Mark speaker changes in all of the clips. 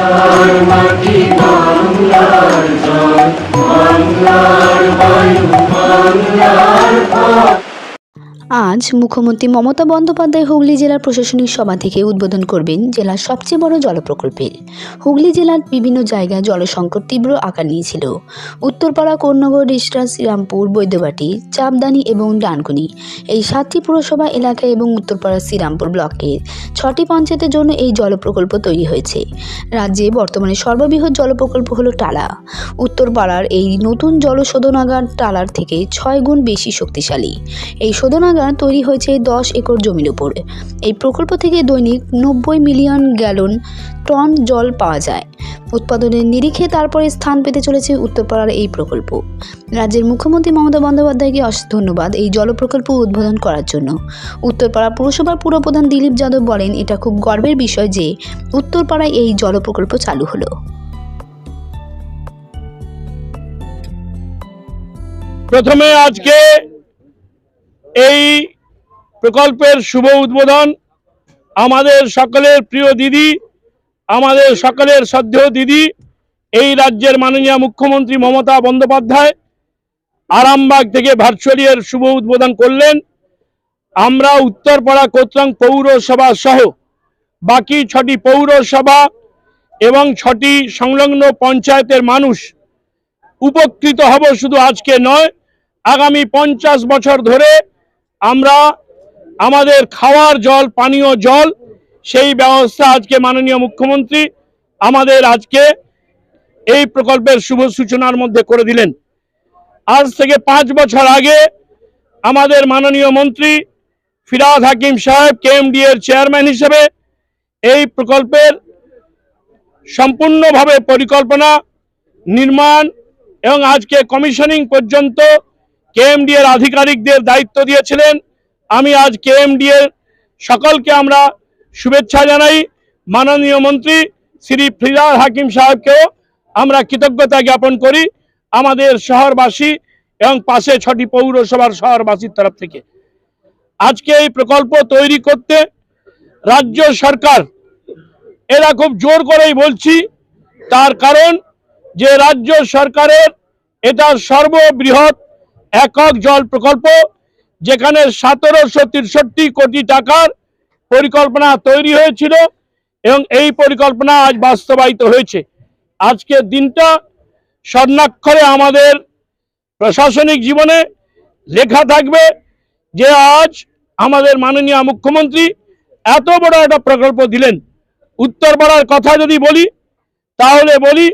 Speaker 1: বাংলার মাটি বাংলার জল বাংলার বায়ু বাংলার পথ
Speaker 2: আজ মুখ্যমন্ত্রী মমতা বন্দ্যোপাধ্যায় হুগলি জেলার প্রশাসনিক সভা থেকে উদ্বোধন করবেন জেলার সবচেয়ে বড় জল প্রকল্পের হুগলি জেলার বিভিন্ন জায়গায় জলসংকট তীব্র আকার নিয়েছিল। উত্তরপাড়া, কোন্নগর রিসরা শ্রীরামপুর, বৈদ্যবাটি, চাপদানি এবং ডানকুনি এই সাতটি পুরসভা এলাকা এবং উত্তরপাড়া, শ্রীরামপুর ব্লকের ছটি পঞ্চায়েতের জন্য এই জল প্রকল্প তৈরি হয়েছে। রাজ্যে বর্তমানে সর্ববৃহৎ জল প্রকল্প হলো টালা। উত্তরপাড়ার এই নতুন জলশোধনাগার টালার থেকে ছয় গুণ বেশি শক্তিশালী। এই শোধনাগার তৈরি হয়েছে দশ একর জমির উপর। এই প্রকল্প থেকে দৈনিক নব্বই মিলিয়ন গ্যালন টন জল পাওয়া যায়। উৎপাদনের নিরিখে তারপরে স্থান পেতে চলেছে উত্তরপাড়ার এই প্রকল্প। রাজ্যের মুখ্যমন্ত্রী মমতা বন্দ্যোপাধ্যায়কে অশেষ ধন্যবাদ এই জল প্রকল্প উদ্বোধন করার জন্য। উত্তরপাড়া পুরসভার পুরপ্রধান দিলীপ যাদব বলেন, এটা খুব গর্বের বিষয় যে উত্তরপাড়ায় এই জল প্রকল্প চালু হলো।
Speaker 3: প্রথমে আজকে এই প্রকল্পের শুভ উদ্বোধন আমাদের সকলের প্রিয় দিদি, আমাদের সকলের শ্রদ্ধেয় দিদি, এই রাজ্যের মাননীয় মুখ্যমন্ত্রী মমতা বন্দ্যোপাধ্যায় আরামবাগ থেকে ভার্চুয়ালি এর শুভ উদ্বোধন করলেন। আমরা উত্তরপাড়া কোত্রাং পৌরসভা সহ বাকি ছটি পৌরসভা এবং ছটি সংলগ্ন পঞ্চায়েতের মানুষ উপকৃত হব শুধু আজকে নয়, আগামী পঞ্চাশ বছর ধরে আমরা আমাদের খাওয়ার জল, পানীয় জল, সেই ব্যবস্থা আজকে মাননীয় মুখ্যমন্ত্রী আমাদের আজকে এই প্রকল্পের শুভ সূচনার মধ্যে করে দিলেন। আজ থেকে পাঁচ বছর আগে আমাদের মাননীয় মন্ত্রী ফিরাদ হাকিম সাহেব কেএমডি এর চেয়ারম্যান হিসেবে এই প্রকল্পের সম্পূর্ণভাবে পরিকল্পনা, নির্মাণ এবং আজকে কমিশনিং পর্যন্ত কেএমডি এর আধিকারিকদের দায়িত্ব দিয়েছিলেন। আমি আজ কেএমডি এর সকলকে আমরা শুভেচ্ছা জানাই। মাননীয় মন্ত্রী শ্রী ফিরাদ হাকিম সাহেবকেও আমরা কৃতজ্ঞতা জ্ঞাপন করি আমাদের শহরবাসী এবং পাশে ছটি পৌরসভার শহরবাসীর তরফ থেকে। আজকে এই প্রকল্প তৈরি করতে রাজ্য সরকার এরা খুব জোর করেই বলছি, তার কারণ যে রাজ্য সরকারের এটা সর্ববৃহৎ একক জল প্রকল্প, যেখানে সতেরোশো তিরষট্টি কোটি টাকার পরিকল্পনা তৈরি হয়েছিল এবং এই পরিকল্পনা আজ বাস্তবায়িত হয়েছে। আজকের দিনটা স্বর্ণাক্ষরে আমাদের প্রশাসনিক জীবনে লেখা থাকবে যে আজ আমাদের মাননীয় মুখ্যমন্ত্রী এত বড় একটা প্রকল্প দিলেন। উত্তরপাড়ার কথা যদি বলি, তাহলে বলি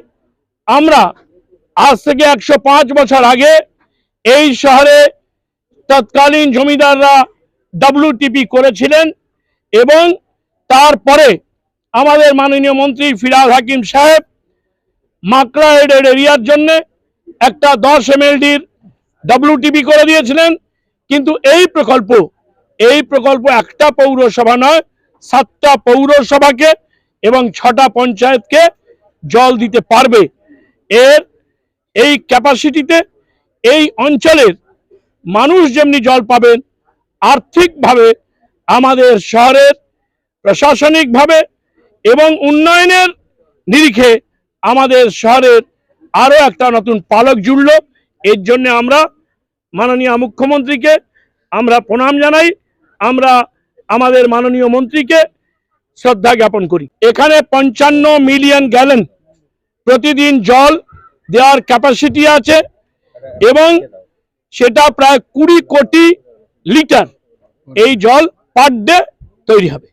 Speaker 3: আমরা আজ থেকে একশো পাঁচ বছর আগে এই শহরে তৎকালীন জমিদাররা ডাব্লিউটিপি করেছিলেন এবং তারপরে আমাদের মাননীয় মন্ত্রী ফিরাদ হাকিম সাহেব মাকড়া এডের এরিয়ার জন্য একটা দশ এমএলডির ডাব্লিউটিপি করে দিয়েছিলেন। কিন্তু এই প্রকল্প এই প্রকল্প একটা পৌরসভা নয়, সাতটা পৌরসভাকে এবং ছটা পঞ্চায়েতকে জল দিতে পারবে। এর এই ক্যাপাসিটিতে এই অঞ্চলের মানুষ যেমনি জল পাবেন আর্থিকভাবে আমাদের শহরের, প্রশাসনিকভাবে এবং উন্নয়নের নিরিখে আমাদের শহরের আরও একটা নতুন পালক জুড়ল। এর জন্য আমরা মাননীয় মুখ্যমন্ত্রীকে আমরা প্রণাম জানাই। আমরা আমাদের মাননীয় মন্ত্রীকে শ্রদ্ধা জ্ঞাপন করি। এখানে পঞ্চান্ন মিলিয়ন গ্যালন প্রতিদিন জল দেওয়ার ক্যাপাসিটি আছে। এবং সেটা প্রায় কুড়ি কোটি লিটার এই জল পার তৈরি হবে।